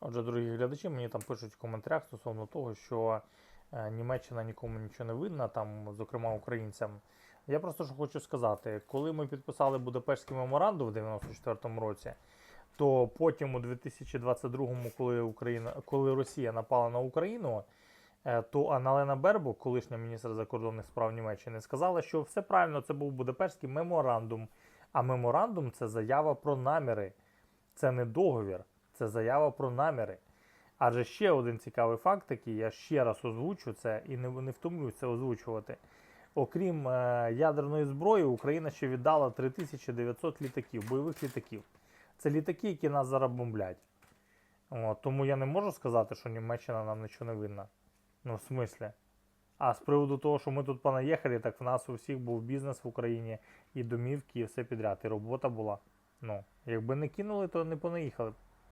Отже, дорогі глядачі, мені там пишуть в коментарях стосовно того, що е, Німеччина нікому нічого не винна, там, зокрема українцям. Я просто що хочу сказати, коли ми підписали Будапештський меморандум в 94-му році, то потім у 2022-му, коли Україна, коли Росія напала на Україну, е, то Аналена Бербок, колишня міністр закордонних справ Німеччини, сказала, що все правильно, це був Будапештський меморандум. А меморандум це заява про наміри. Це не договір, це заява про наміри. Адже ще один цікавий факт такий, я ще раз озвучу це і не, не втомлююсь це озвучувати. Окрім е, ядерної зброї, Україна ще віддала 3900 літаків, бойових літаків. Це літаки, які нас зараз бомблять. От, тому я не можу сказати, що Німеччина нам нічого не винна. Ну, в смислі. А з приводу того, що ми тут понаїхали, так в нас у всіх був бізнес в Україні, і домівки, і все підряд, і робота була. Ну, якби не кинули, то не понаїхали. б.